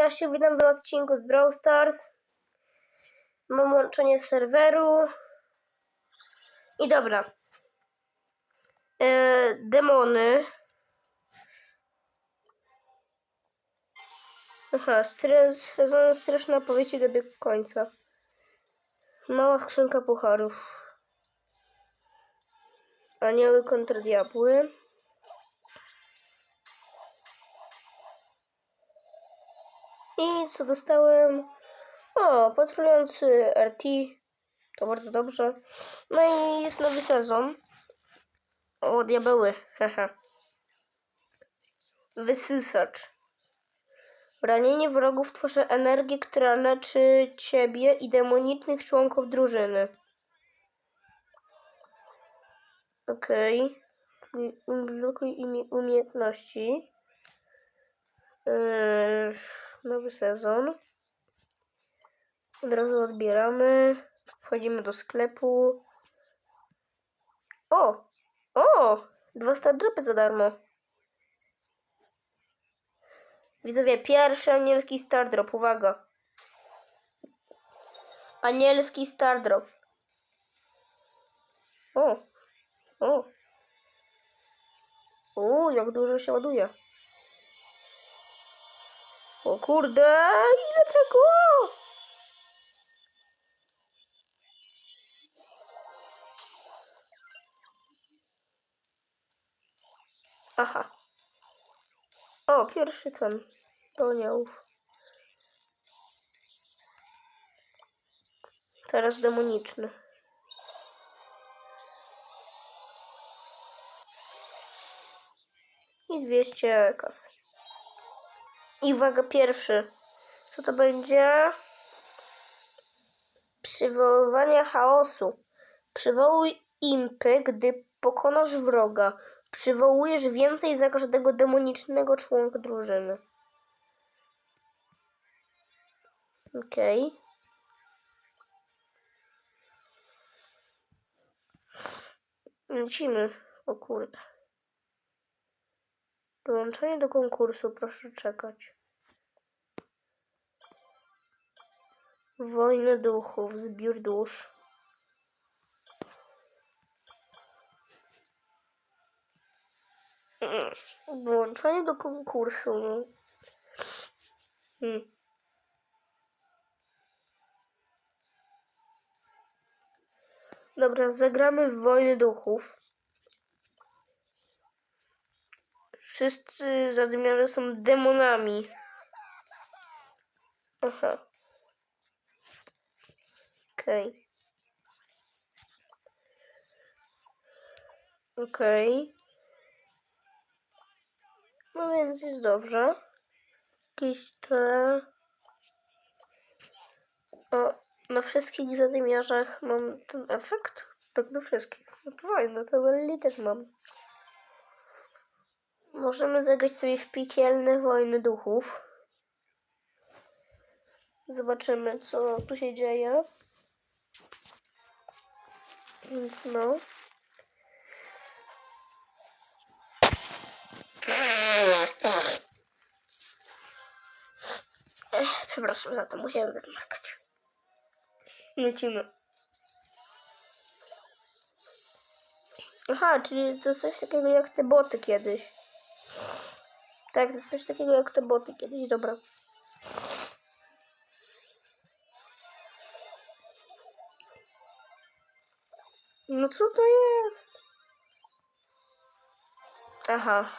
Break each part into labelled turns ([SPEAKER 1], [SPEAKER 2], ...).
[SPEAKER 1] ja się witam w odcinku z Brawl Stars. Mam łączenie serweru. I dobra. E, demony. Aha, stres, sezon straszna opowieści dobiegł końca. Mała skrzynka pucharów. Anioły kontra diabły. Co dostałem? O, patrolujący RT. To bardzo dobrze. No i jest nowy sezon. O, diabeły. Haha. Wysysacz. Ranienie wrogów tworzy energię, która leczy ciebie i demonicznych członków drużyny. Okej. Okay. Blokuj umiejętności. Yy, nowy sezon. Od razu odbieramy. Wchodzimy do sklepu. O! O! Dwa star dropy za darmo. Widzowie, pierwszy anielski star drop. Uwaga. Anielski star drop. O! O! O, jak dużo się ładuje. O kurde, ile tego? Aha. O, pierwszy ten. Aniołów. Teraz demoniczny. I 200 kas. I uwaga, pierwszy. Co to będzie? Przywoływanie chaosu. Przywołuj impy, gdy pokonasz wroga. Przywołujesz więcej za każdego demonicznego członka drużyny. Okej. Lecimy. O kurde. Dołączenie do konkursu, proszę czekać. Wojny duchów, zbiór dusz. Mm, Dołączenie do konkursu. Hmm. Dobra, zagramy w Wojny Duchów. Wszyscy zadmiarze są demonami. Aha. Okej. Okej. No więc jest dobrze. Jakieś. O, na wszystkich zadymiarzach mam ten efekt? Tak, na wszystkich. No to fajne, to też mam. Możemy zagrać sobie w piekielne wojny duchów. Zobaczymy, co tu się dzieje. Więc no. Ech, przepraszam za to, musiałem wysmakać. Lecimy. Aha, czyli to coś takiego jak te boty kiedyś. Tak, to jest coś takiego jak te boty kiedyś, dobra. No co to jest? Aha.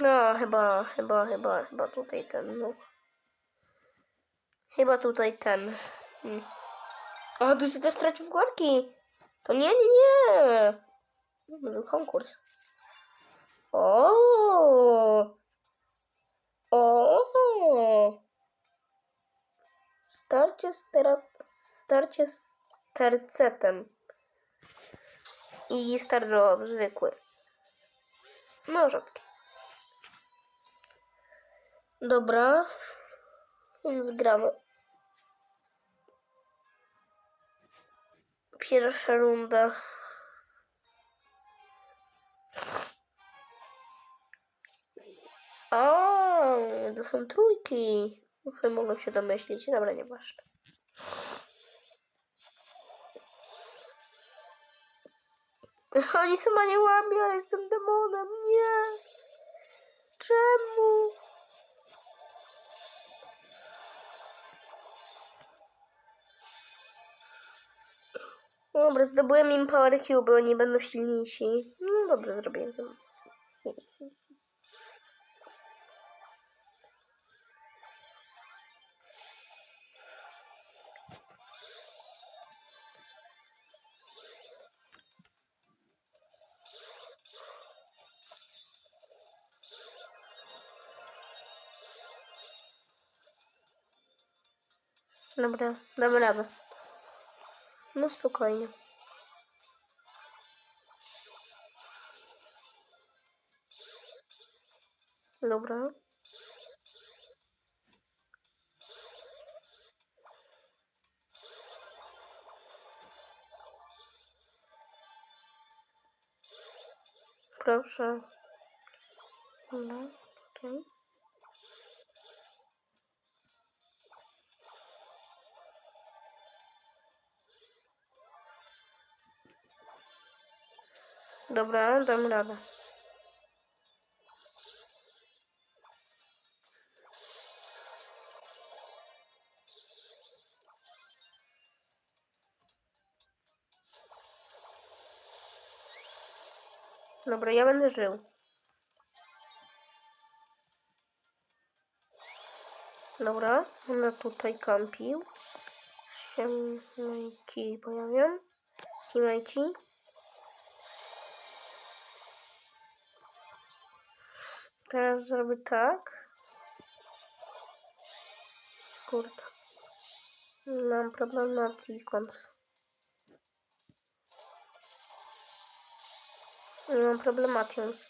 [SPEAKER 1] No, chyba, chyba, chyba, chyba tutaj ten, no. Chyba tutaj ten. Hmm. O, się też stracił gładki. To nie, nie, nie. Był konkurs. O. O. Starcie z, tera... Starcie z tercetem. I stardrop zwykły. No, rzadki. Dobra. Więc gramy. Pierwsza runda. O, to są trójki. Chyba mogłem się domyślić. Dobra, nieważne. Oni są aniołami, a ja jestem demonem. Nie. Czemu? Dobra, zdobyłem im Power Cube, oni będą silniejsi. No dobrze, zrobiłem to. Jest. Dobra, damy radę. No spokojnie. Dobra. Proszę. Dobra, tutaj. Dobra, dam radę. Dobra, ja będę żył. Dobra, ona tutaj kampił. Siemajki pojawiam. Siemajki. Teraz zrobię tak. Kurde. Mam problem na. Nie mam problematiums.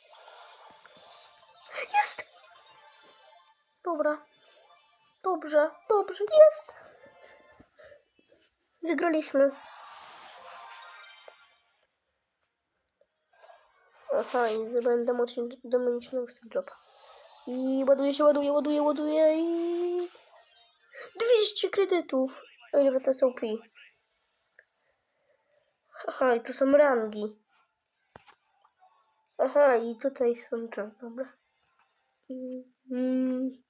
[SPEAKER 1] Jest! Dobra. Dobrze, dobrze, jest! Wygraliśmy. Aha, i zrobiłem demonicznego dropa. I ładuje się, ładuje, ładuje, ładuje i... 200 kredytów! Ej, dobra, to są pi. Aha, i tu są rangi. Aha, i tutaj są to, dobra. Mm.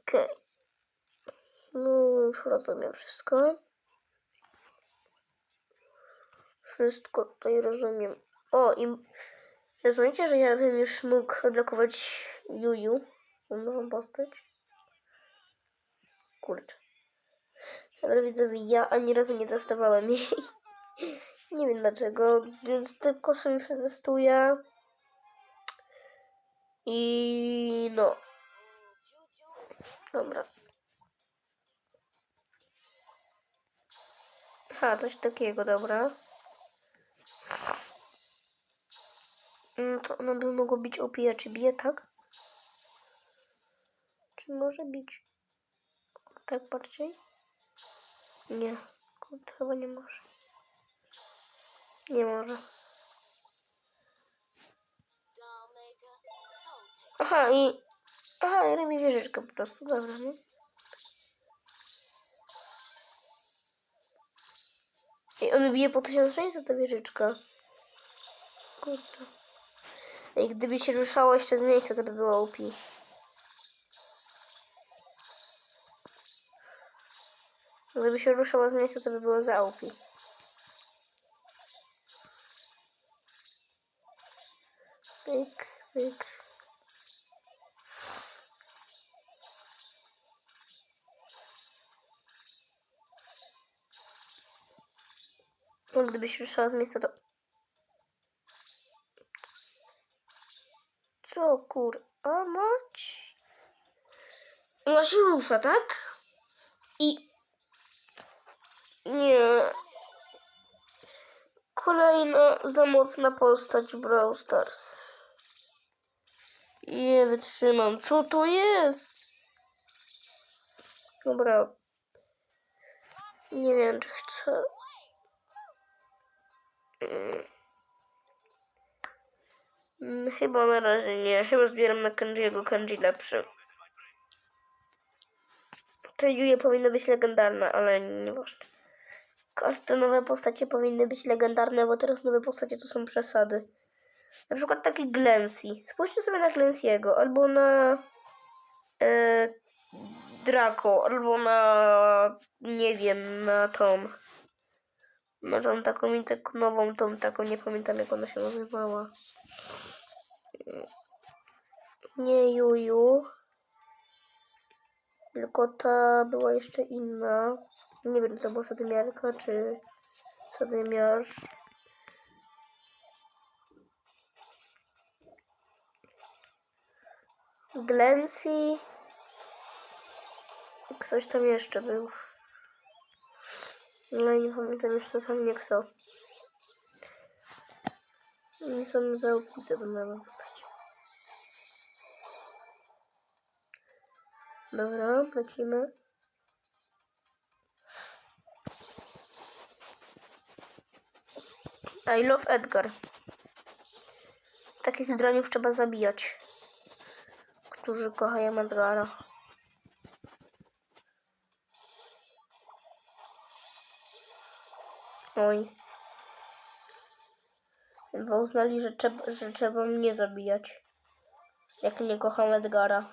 [SPEAKER 1] Okej. No, już rozumiem wszystko. Wszystko tutaj rozumiem. O, i rozumiecie, że ja bym już mógł odblokować Juju, tą nową postać? Kurczę. Ale widzowie, ja ani razu nie testowałem jej. Nie wiem dlaczego, więc tylko sobie przetestuję. I no. Dobra. Ha, coś takiego, dobra. No to ona by mogła bić opija, czy bije, tak? Czy może bić tak bardziej? Nie. Kurde, chyba nie może. Nie może. Aha, i... Aha, i robi wieżyczkę po prostu, dobra, nie? I on bije po 1600 ta wieżyczka. Kurde. I gdyby się ruszało jeszcze z miejsca, to by było OP. Gdyby się ruszało z miejsca, to by było za OP. Pyk, pyk. No, gdyby się ruszała z miejsca, to... Kur... A mać? Ona się rusza, tak? I... Nie. Kolejna za mocna postać Brawl Stars. Nie wytrzymam. Co to jest? Dobra. Nie wiem, czy chcę. Mm. Mm, Chyba na razie nie. Chyba zbieram na Kenji'ego. Kenji lepszy. To Yue powinno być legendarne, ale nieważne. Każde nowe postacie powinny być legendarne, bo teraz nowe postacie to są przesady. Na przykład taki Glancy. Spójrzcie sobie na Glancy'ego, albo na e, Draco, albo na nie wiem, na tą na tą taką nową, tą taką, nie pamiętam jak ona się nazywała. Nie Juju. Tylko ta była jeszcze inna. Nie wiem, to była Sadymiarka, czy Sadymiarz. Glancy. Ktoś tam jeszcze był. No i nie pamiętam jeszcze tam nie kto. Nie są zaupite do nowej postaci. Dobra, lecimy. I love Edgar. Takich draniów trzeba zabijać. Którzy kochają Edgara. Oj. Chyba uznali, że trzeba, że trzeba mnie zabijać. Jak nie kocham Edgara.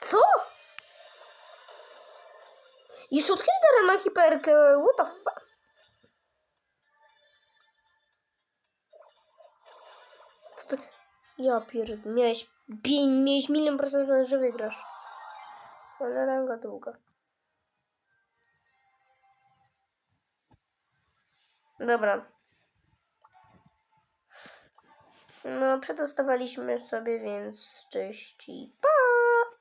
[SPEAKER 1] Co? Jeszcze od kiedy Darren ma hiperkę? What the fuck? Co to? Ja pierd... Miałeś... Pień, miałeś milion procent że wygrasz. Ale ranga długa. Dobra. No, przetestowaliśmy sobie, więc cześć i pa!